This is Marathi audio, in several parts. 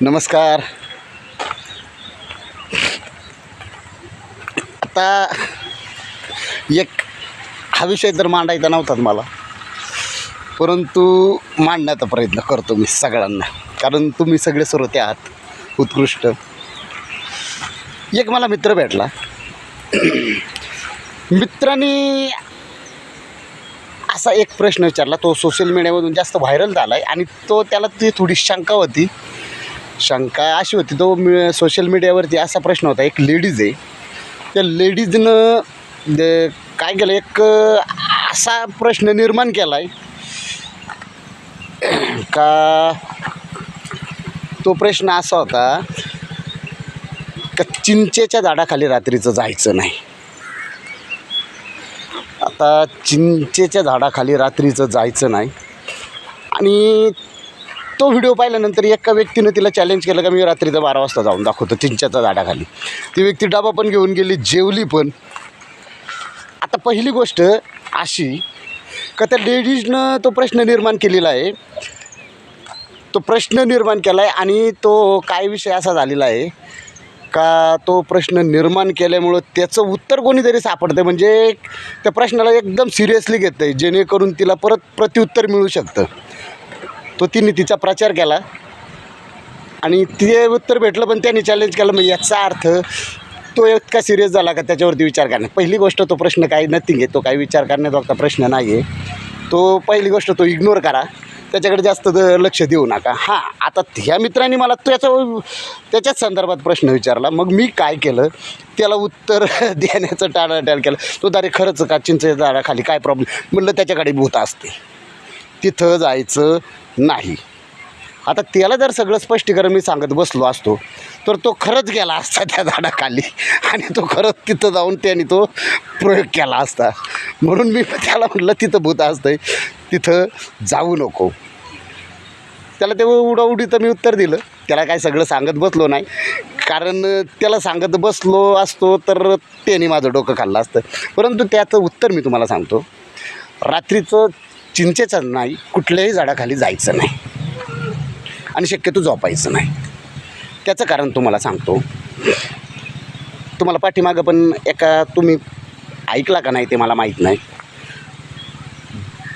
नमस्कार. आता एक हा विषय तर मांडायचा नव्हताच मला. परंतु मांडण्याचा प्रयत्न करतो मी सगळ्यांना. कारण तुम्ही सगळे श्रोते आहात. उत्कृष्ट. एक मला मित्र भेटला. मित्राने असा एक प्रश्न विचारला. तो सोशल मीडियामधून जास्त व्हायरल झाला आहे आणि तो त्याला ती थोडी शंका होती. शंका अशी होती तो मी सोशल मीडियावरती असा प्रश्न होता एक लेडीज आहे. त्या लेडीजनं काय केलं एक असा प्रश्न निर्माण केला आहे का तो प्रश्न असा होता का चिंचेच्या झाडाखाली रात्रीचं जायचं नाही. आता चिंचेच्या झाडाखाली रात्रीचं जायचं नाही. आणि तो व्हिडिओ पाहिल्यानंतर एका व्यक्तीनं तिला चॅलेंज केलं का मी रात्रीचा बारा वाजता जाऊन दाखवतो चिंचेच्या झाडाखाली ती व्यक्ती डबा पण घेऊन गेली जेवली पण. आता पहिली गोष्ट अशी का त्या लेडीजनं तो प्रश्न निर्माण केलेला आहे. तो प्रश्न निर्माण केला आहे आणि तो काय विषय असा झालेला आहे का तो प्रश्न निर्माण केल्यामुळं त्याचं उत्तर कोणीतरी सापडतं म्हणजे त्या प्रश्नाला एकदम सिरियसली घेतं आहे जेणेकरून तिला परत प्रत्युत्तर मिळू शकतं. तो तिने तिचा प्रचार केला. आणि ते उत्तर भेटलं पण त्याने चॅलेंज केलं मग याचा अर्थ तो इतका सिरियस झाला का त्याच्यावरती विचार करणे पहिली गोष्ट तो प्रश्न काही नथिंग आहे. तो काही विचार करण्याचा प्रश्न नाही आहे तो पहिली गोष्ट तो इग्नोर करा. त्याच्याकडे जास्त लक्ष देऊ नका. हां आता ह्या मित्रांनी मला त्याचा त्याच्याच संदर्भात प्रश्न विचारला. मग मी काय केलं? त्याला उत्तर देण्याचं टाळाटाळ केलं. तो दारे खरंच का? चिंच झाडाखाली काय प्रॉब्लेम म्हणलं त्याच्याकडे भूत असते. तिथं जायचं नाही. आता त्याला जर सगळं स्पष्टीकरण मी सांगत बसलो असतो तर तो खरंच गेला असता त्या झाडाखाली. आणि तो खरंच तिथं जाऊन त्याने तो प्रयोग केला असता. म्हणून मी त्याला म्हटलं तिथं भूत असतंय तिथं जाऊ नको. त्याला ते उडाउडीचं मी उत्तर दिलं. त्याला काय सगळं सांगत बसलो नाही. कारण त्याला सांगत बसलो असतो तर त्याने माझं डोकं खाल्लं असतं. परंतु त्याचं उत्तर मी तुम्हाला सांगतो. रात्रीचं चिंचेचं नाही कुठल्याही झाडाखाली जायचं नाही. आणि शक्यतो झोपायचं नाही. त्याचं कारण तुम्हाला सांगतो. तुम्हाला पाठीमागं पण एका तुम्ही ऐकला का नाही ते मला माहीत नाही.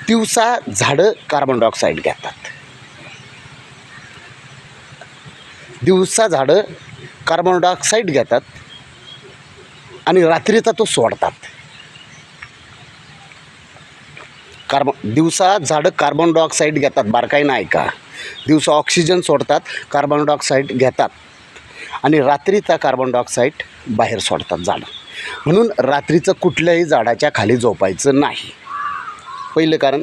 दिवसा झाडं कार्बन डायऑक्साईड घेतात. दिवसा झाडं कार्बन डायऑक्साईड घेतात आणि रात्रीचा तो सोडतात. कार्ब दिवसा झाडं कार्बन डायऑक्साईड घेतात बारकाई नाही का दिवसा ऑक्सिजन सोडतात कार्बन डायऑक्साईड घेतात. आणि रात्रीचा कार्बन डायऑक्साईड बाहेर सोडतात झाडं. म्हणून रात्रीचं कुठल्याही झाडाच्या खाली झोपायचं नाही. पहिलं कारण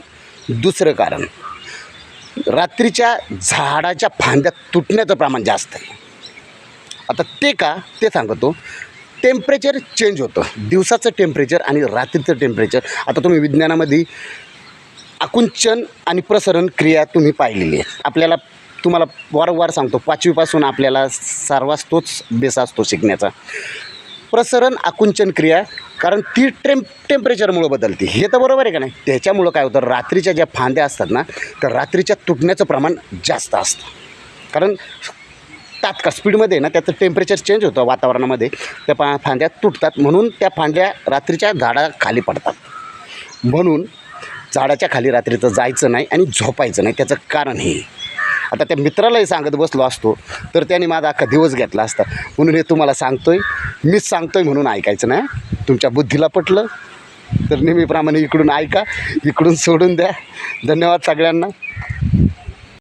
दुसरं कारण रात्रीच्या झाडाच्या फांद्या तुटण्याचं प्रमाण जास्त आहे. आता ते का? ते सांगतो. टेम्परेचर चेंज होतं. दिवसाचं टेम्परेचर आणि रात्रीचं टेम्परेचर आता तुम्ही विज्ञानामध्ये आकुंचन आणि प्रसरण क्रिया तुम्ही पाहिलेली आहे. आपल्याला तुम्हाला वारंवार सांगतो पाचवीपासून आपल्याला सर्वात तोच बेस असतो शिकण्याचा. प्रसरण आकुंचन क्रिया कारण ती टेम्प टेम्परेचरमुळं बदलते. हे तर बरोबर आहे का नाही? त्याच्यामुळं काय होतं रात्रीच्या ज्या फांद्या असतात ना तर रात्रीच्या तुटण्याचं प्रमाण जास्त असतं. कारण तात्काळ स्पीडमध्ये ना त्याचं टेम्परेचर चेंज होतं वातावरणामध्ये. त्या पा फांद्या तुटतात म्हणून त्या फांद्या रात्रीच्या झाडाखाली पडतात. म्हणून झाडाच्या खाली रात्रीचं जायचं नाही आणि झोपायचं नाही त्याचं कारण हे. आता त्या मित्रालाही सांगत बसलो असतो तर त्याने माझा अख्खा दिवस घेतला असता. म्हणून हे तुम्हाला सांगतो आहे मीच सांगतो आहे म्हणून ऐकायचं नाही तुमच्या बुद्धीला पटलं तर नेहमीप्रमाणे इकडून ऐका इकडून सोडून द्या. धन्यवाद सगळ्यांना.